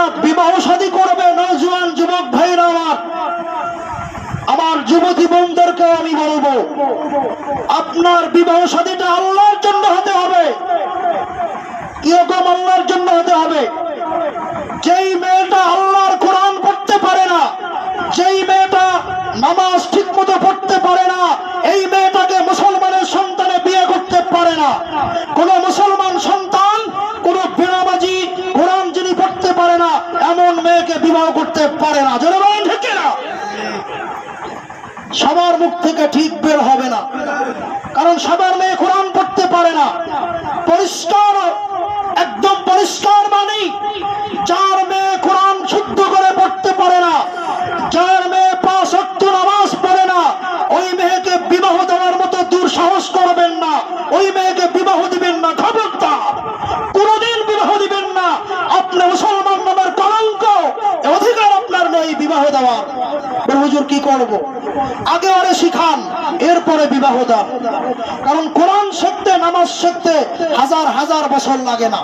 যারা বিবাহ সাদী করবে নজওয়ান যুবক ভাইরা আমার। আমার যুবতী বোনদেরকে আমি বলব, আপনার বিবাহ সাদীটা আল্লাহর জন্য হতে হবে কীরকম আল্লাহর জন্য হতে হবে যেই মেয়েটা আল্লাহর কোরআন পড়তে পারে না যেই মেয়েটা নামাজ ঠিক মতো পড়তে পারে না এই মেয়েটাকে মুসলমানের সন্তানে বিয়ে করতে পারে না কোন মুসলমান সন্তান কোন বেনামাজি কোরআন যিনি পড়তে পারে না এমন মেয়েকে বিবাহ করতে পারে না। জনগণ ঢেকে না সবার মুখ থেকে ঠিক বের হবে না। কারণ সবার মেয়ে কোরআন পড়তে পারে না। পরিষ্কার, একদম পরিষ্কার মানে যার মেয়ে কোরআন শুদ্ধ করে পড়তে পারে না যার মেয়ে পাঁচ অক্ট নামাজ পড়ে না ওই মেয়েকে বিবাহ দেওয়ার মতো দুঃসাহস করবেন না ওই মেয়েকে বিবাহ দিবেন না খবরদার কোনোদিন বিবাহ দিবেন না আপনি মুসলমান নামের কলঙ্ক এ অধিকার আপনার নেই বিবাহ দেওয়ার বলে, হুজুর, কি করব? আগে ওরে শিখান, এরপরে বিবাহ দান কারণ কোরআন শিখতে নামাজ শিখতে হাজার হাজার বছর লাগে না।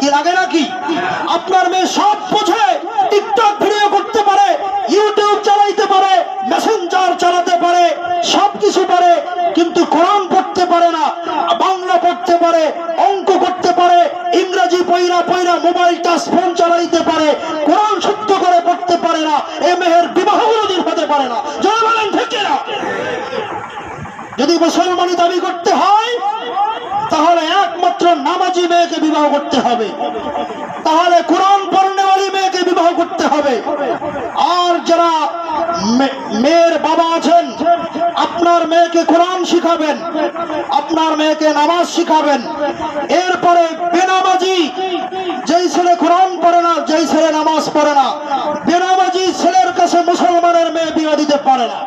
কি লাগে নাকি আপনার মেয়ে সব বোঝে টিকটক ভিডিও করতে পারে, ইউটিউব চালাইতে পারে, মেসেঞ্জার চালাতে পারে সব কিছু পারে, কিন্তু কোরআন পড়তে পারে না, বাংলা পড়তে পারে, অঙ্ক করতে পারে, ইংরেজি পয়রা পয়রা মোবাইল টাচ ফোন চালাইতে পারে কোরআন শুদ্ধ করে পড়তে পারে না এ মেহের বিবাহ কোনোদিন হতে পারে না যারা বলেন ঠিক না যদি মুসলমানি দাবি করতে হয়, তাহলে একমাত্র নামাজি মেয়েকে বিবাহ করতে হবে। তাহলে কোরআন পড়নেওয়ালি মেয়েকে বিবাহ করতে হবে। আর যারা মেয়ের বাবা আছেন, আপনার মেয়েকে কোরআন শিখাবেন, আপনার মেয়েকে নামাজ শিখাবেন। এরপরে বেনামাজি যেই ছেলে কোরআন পড়ে না যেই ছেলে নামাজ পড়ে না বেনামাজি ছেলের কাছে মুসলমানের মেয়ে বিয়ে দিতে পারে না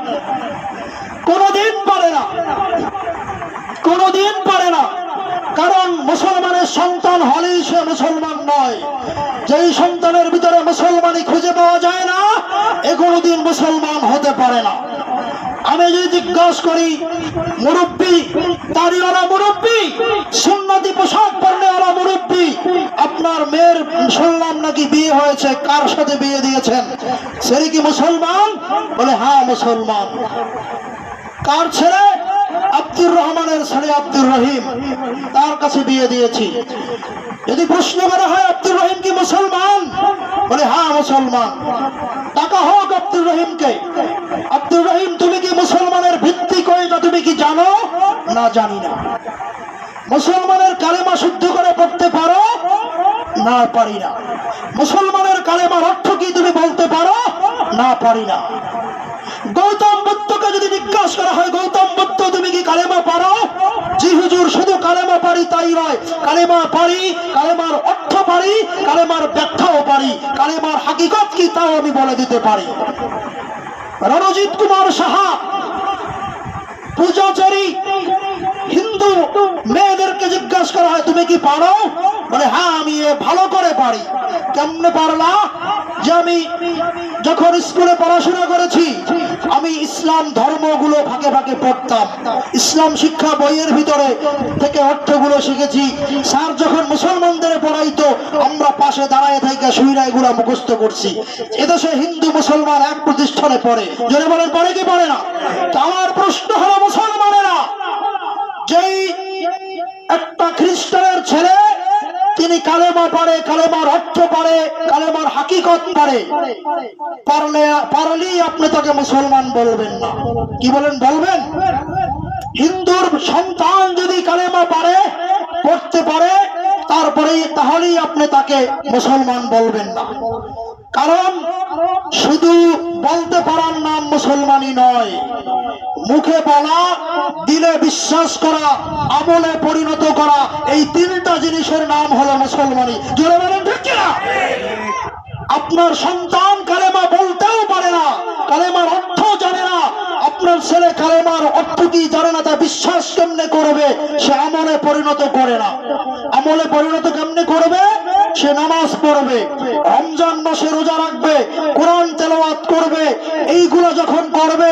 কোনোদিন পারে না। কোনোদিন পারে না। কারণ মুসলমানের সন্তান হলেই সে মুসলমান নয়। যেই সন্তানের ভিতরে মুসলমানই খুঁজে পাওয়া যায় না, এ কোনোদিন মুসলমান হতে পারে না। আমি যদি জিজ্ঞাসা করি, মুরব্বী, দাড়িওয়ালা মুরব্বী, সুন্নতি পোশাক পরনেওয়ালা মুরব্বী, আপনার মেয়ের শুনলাম নাকি বিয়ে হয়েছে, কার সাথে বিয়ে দিয়েছেন? সে কি মুসলমান? বলে হ্যাঁ মুসলমান। কার ছেলে? আব্দুর রহমানের ছেলে আব্দুর রহিম। তার কাছে বিয়ে দিয়েছি। যদি প্রশ্ন করা, হয়, আব্দুর রহিম কি মুসলমান? বলে হ্যাঁ মুসলমান। টাকা হোক আব্দুর রহিমকে। আব্দুর রহিম, তুমি কি মুসলমানের ভিত্তি কয়টা তুমি কি জানো? না, জানি না। মুসলমানের কালেমা শুদ্ধ করে পড়তে পারো? না, পারি না। মুসলমানের কালেমার অর্থ কি তুমি বলতে পারো? না, পারি না। গৌতম বুদ্ধকে যদি জিজ্ঞাসা করা হয়, গৌতম বুদ্ধ, তুমি কি কালেমা পারো জি, হুজুর, শুধু কালেমা পারি তাই নয়। কালেমা পারি কালেমার অর্থ পারি কালেমার ব্যাখ্যাও পারি কালেমার হাকিকত কি তাও আমি বলে দিতে পারি। রণজিৎ কুমার সাহা, পূজাচারী, হিন্দু মেয়েদেরকে জিজ্ঞাসা করা হয়, তুমি কি পারো বলে হ্যাঁ আমি ভালো করে পারি কেমনে পারলা যে আমি যখন স্কুলে পড়াশোনা করেছি, আমি ইসলাম ধর্মগুলো ভাগে ভাগে পড়তাম। ইসলাম শিক্ষা বইয়ের ভিতরে থেকে অর্থগুলো শিখেছি। স্যার যখন মুসলমানদের পড়াইতো, আমরা পাশে দাঁড়ায় থেকে সুইরা এগুলা মুখস্থ করছি। এদেশে হিন্দু মুসলমান এক প্রতিষ্ঠানে পড়ে। জোরে বলেন, পড়ে কি পড়ে না? আমার প্রশ্ন হলো, মুসলমানেরা যেই একটা খ্রিস্টানের ছেলে তিনি কালেমা পারে কালেমার অর্থ পারে কালেমার হাকিকত পারে পারলে পারলেই আপনি তাকে মুসলমান বলবেন না। কি বলেন, বলবেন? হিন্দুর সন্তান যদি কালেমা পারে পড়তে পারে তারপরে তাহলেই আপনি তাকে মুসলমান বলবেন না। কারণ শুধু বলতে পারার নাম মুসলমানই নয়। মুখে বলা, দিলে বিশ্বাস করা, আমলে পরিণত করা, এই তিনটা জিনিসের নাম হলো মুসলমানি জোরে বলেন, ঠিক কিনা? আপনার সন্তান কালেমা বলতেও পারে না, কালেমার অর্থ জানে না। আপনার ছেলে কালেমার অর্থ কি জানে না, তা বিশ্বাস কেমনে করবে? সে আমলে পরিণত করে না। আমলে পরিণত কেমনে করবে? সে নামাজ পড়বে রমজান মাসে রোজা রাখবে কোরআন তেলাওয়াত করবে এইগুলো যখন করবে